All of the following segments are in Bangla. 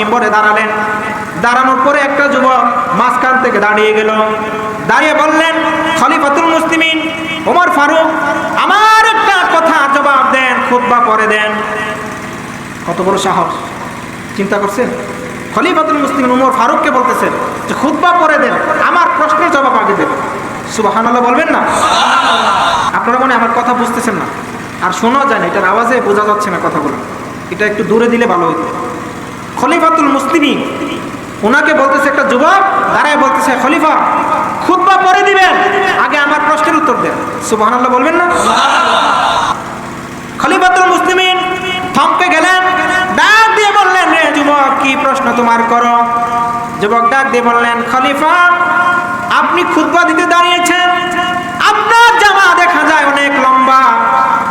মিম্বরে দাঁড়ালেন। দাঁড়ানোর পরে একটা যুবক মাঝখান থেকে দাঁড়িয়ে গেল। দাঁড়িয়ে বললেন, খলিফাতুল মুসলিমিন, ওমর ফারুক, আমার একটা কথা জবাব দেন, খুতবা পরে দেন। কত বড় সাহস। চিন্তা করছেন? খলিফাতুল মুসলিম উমর ফারুককে বলতেছেন যে, খুতবা পরে দেন, আমার প্রশ্নের জবাব আগে দেন। সুবাহান আল্লাহ বলবেন না? আপনারা মনে আমার কথা বুঝতেছেন না। আর শোনা যায় না, এটার আওয়াজে বোঝা যাচ্ছে না কথাগুলো। এটা একটু দূরে দিলে ভালো হতো খলিফাতুল মুসলিমি ওনাকে বলতেছে একটা যুবক, দাঁড়ায় বলতেছে, খলিফা, খুতবা পরে দিবেন, আগে আমার প্রশ্নের উত্তর দেন। সুবাহান আল্লাহ বলবেন না? খলিফাতুল মুসলিমিন থমকে গেলেন, ডাক দিয়ে বললেন রে যুবক, কি প্রশ্ন তোমার করো? যুবক ডাক দিয়ে বললেন, খলিফা, আপনি খুতবা দিতে দাঁড়িয়েছেন। আপনার জামা দেখা যায় অনেক লম্বা।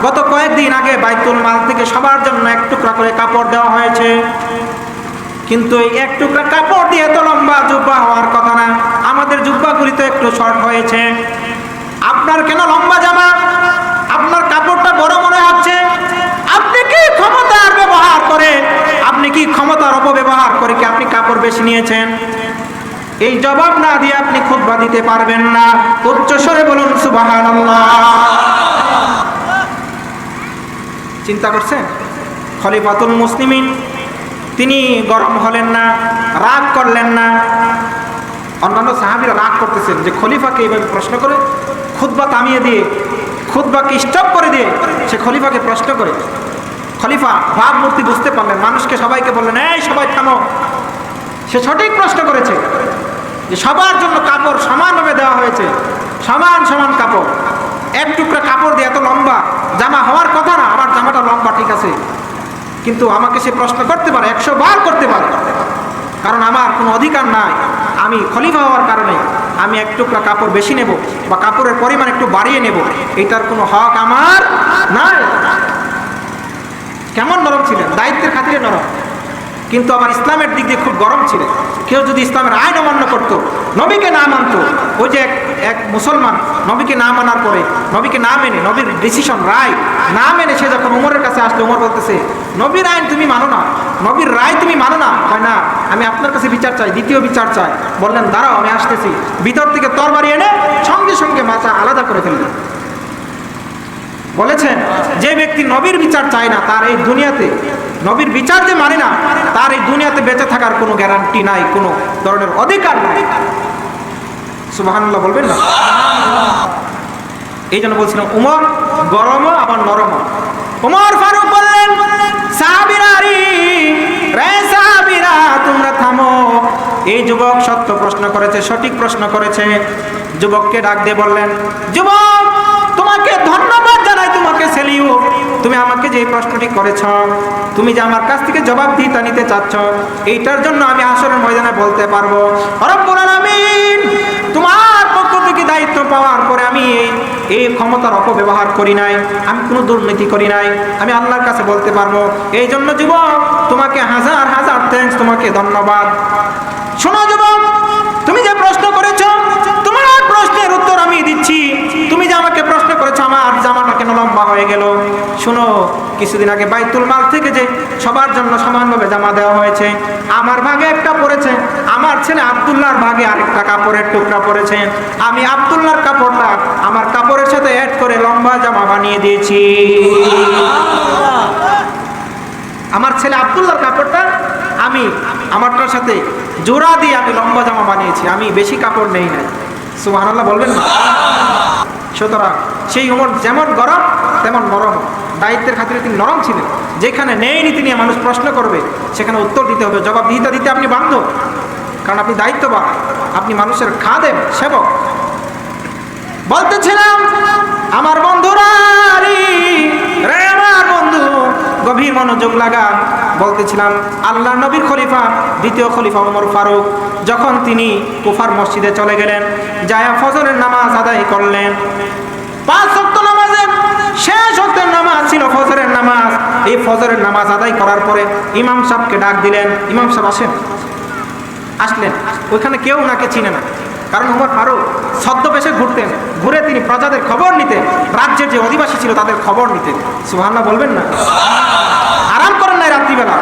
গত কয়েকদিন আগে বাইতুল মাল থেকে সবার জন্য এক টুকরা করে কাপড় দেওয়া হয়েছে। কিন্তু এই এক টুকরা কাপড় দিয়ে তো লম্বা জুব্বা হওয়ার কথা না। আমাদের জুব্বাগুলি তো একটু শর্ট হয়েছে। আপনার কেন লম্বা জামা? আপনার কাপড়টা বড় মনে হচ্ছে। আপনি কি ক্ষমতার ব্যবহার করে আপনি কি ক্ষমতার অপব্যবহার করে কি আপনি কাপড় বেশি নিয়েছেন? এই জবাব না দিয়ে আপনি খুতবা দিতে পারবেন না। উচ্চ স্বরে বলুন, সুবহানাল্লাহ। চিন্তা করছেন? খলিফাতুল মুসলিমিন তিনি গরম হলেন না, রাগ করলেন না। অন্যান্য সাহাবিরা রাগ করতেছেন যে খলিফাকে এইভাবে প্রশ্ন করে, খুতবা থামিয়ে দিয়ে, খুতবাকে স্টপ করে দিয়ে সে খলিফাকে প্রশ্ন করে। খলিফা ভাব মূর্তি বুঝতে পারলেন, মানুষকে সবাইকে বললেন, এই সবাই থামো। সে সঠিক প্রশ্ন করেছে যে সবার জন্য কাপড় সমানভাবে দেওয়া হয়েছে, সমান সমান কাপড়। এক টুকরা কাপড় দিয়ে এত লম্বা, জামা হওয়ার কথা না, আমার জামাটা লম্বা, ঠিক আছে। কিন্তু আমাকে সে প্রশ্ন করতে পারে, একশো বার করতে পারে। কারণ আমার কোনো অধিকার নাই। আমি খলিফা হওয়ার কারণে আমি এক টুকরা কাপড় বেশি নেব বা কাপড়ের পরিমাণ একটু বাড়িয়ে নেব। এটার কোনো হক আমার নাই। কেমন নরম ছিলেন? দায়িত্বের খাতিরে নরম। কিন্তু আমার ইসলামের দিক দিয়ে খুব গরম ছিলেন। কেউ যদি ইসলামের আইন অমান্য করতো, নবীকে না মানতো, ওই যে এক এক মুসলমান নবীকে না মানার পরে, নবীকে না মেনে, নবীর ডিসিশন রায় না মেনে উমরের কাছে আসলে উমর বলতেছে নবীর আইন তুমি মানো না নবীর রায় তুমি মানো না। হয় না আমি আপনার কাছে বিচার চাই দ্বিতীয় বিচার চাই। বললেন দাঁড়াও আমি আসতেছি। ভিতর থেকে তরবারি এনে সঙ্গে সঙ্গে মাথা আলাদা করে ফেললেন বলেছেন যে ব্যক্তি নবীর বিচার চায় না তার এই দুনিয়াতে নবীর বিচার যে মানে না তার এই দুনিয়াতে বেঁচে থাকার কোনো গ্যারান্টি নাই কোনো ধরনের অধিকার নাই। সুবাহান্লাহ বলবেন না? এই জন্য বলছিলাম উমর গরম আবার নরম উমর ফারুক বললেন সাহাবিরা রে রে সাহাবিরা, তোমরা থামো। এই যুবক সত্য প্রশ্ন করেছে, সঠিক প্রশ্ন করেছে। যুবককে ডাক দিয়ে বললেন, যুবক, তোমাকে ধন্যবাদ জানাই, তোমাকে সেলিউ। তুমি আমাকে যে প্রশ্নটি করেছ, তুমি যে আমার কাছ থেকে জবাব দিতে নিতে চাচ্ছ, এইটার জন্য আমি আসরের ময়দানে বলতে পারব। রব্বুল আলামিন, তোমার পক্ষ থেকে দায়িত্ব পাওয়ার পরে আমি এই ক্ষমতার অপব্যবহার করি নাই, আমি কোনো দুর্নীতি করি নাই, আমি আল্লাহর কাছে বলতে পারব, এই জন্য যুবক, তোমাকে হাজার হাজার থ্যাংকস তোমাকে ধন্যবাদ। শোনো যুবক, তুমি যে প্রশ্ন করেছ, তোমার প্রশ্নের উত্তর আমি দিচ্ছি। তুমি যে আমাকে প্রশ্ন করেছ, আমার জামাটা কেন লম্বা হয়ে গেল? শোনো কিছুদিন আগে বাইতুল মাল থেকে যে সবার জন্য সমানভাবে জামা দেওয়া হয়েছে, আমার ভাগে একটা পড়েছে আমার ছেলে আবদুল্লাহর ভাগে আরেকটা কাপড়ের টুকরা পড়েছে আমি আবদুল্লাহর কাপড়টা আমার কাপড়ের সাথে অ্যাড করে লম্বা জামা বানিয়ে দিয়েছি। আমার ছেলে আবদুল্লাহর কাপড়টা আমি আমারটার সাথে জোড়া দিয়ে আমি লম্বা জামা বানিয়েছি, আমি বেশি কাপড় নেই নাই। সুবহানাল্লাহ, বলবেন না? সুতরাং সেই উমর যেমন গরম তেমন নরম, দায়িত্বের খাতিরে তিনি নরম ছিলেন। যেখানে নেই নীতি নিয়ে মানুষ প্রশ্ন করবে, সেখানে উত্তর দিতে হবে জবাব দিতে আপনি বাধ্য। কারণ আপনি দায়িত্ববান, আপনি মানুষের খাদেম, সেবক। বলতেছিলাম, আমার বন্ধুরা রে আমার বন্ধু, গভীর মনোযোগ লাগান। বলতেছিলাম, আল্লাহ নবীর খলিফা, দ্বিতীয় খলিফা ওমর ফারুক, যখন তিনি কুফার মসজিদে চলে গেলেন জায়া ফজরের নামাজ আদায় করলেন। পাঁচ ছিল ফজরের নামাজ। এই ফজরের নামাজ আদায় করার পরে ইমাম সাহেবকে ডাক দিলেন, ইমাম সাহেব আসেন। আসলেন। ওইখানে কেউ ওনাকে চিনে না। কারণ উমর ফারুক ছদ্মবেশে ঘুরতেন। ঘুরে তিনি প্রজাদের খবর নিতেন। রাজ্যের যে অধিবাসী ছিল তাদের খবর নিতেন। সুহান্না বলবেন না? আরাম করেন নাই রাত্রিবেলা?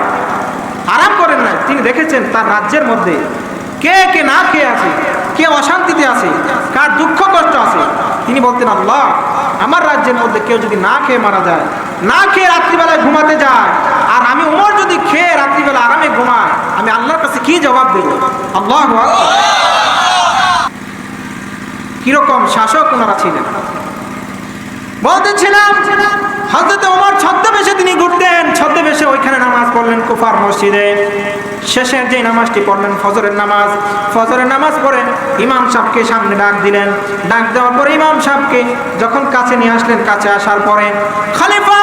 আরাম করেন নাই। তিনি দেখেছেন তার রাজ্যের মধ্যে কে কে না খেয়ে আছে, কে অশান্তিতে আছে। কার দুঃখ কষ্ট আছে? তিনি বলতেন, আল্লাহ, আমার রাজ্যের মধ্যে কেউ যদি না খেয়ে মারা যায়, না খেয়ে রাত্রিবেলায় ঘুমাতে যায়, আর আমি ওমর যদি খেয়ে রাত্রিবেলা আরামে ঘুমায় আমি আল্লাহর কাছে কি জবাব দেব? আল্লাহ কীরকম শাসক ওনারা ছিলেন। বলতেছিলাম হজরত ওমর ছদ্মবেশে তিনি ঘুরতেন। ছদ্মবেশে ওইখানে নামাজ পড়লেন কুফার মসজিদে। শেষের যে নামাজটি পড়লেন ফজরের নামাজ। ফজরের নামাজ পড়ে ইমাম সাহকে সামনে ডাক দিলেন। ডাক দেওয়ার পরে ইমাম সাহকে যখন কাছে নিয়ে আসলেন, কাছে আসার পরে খালিফা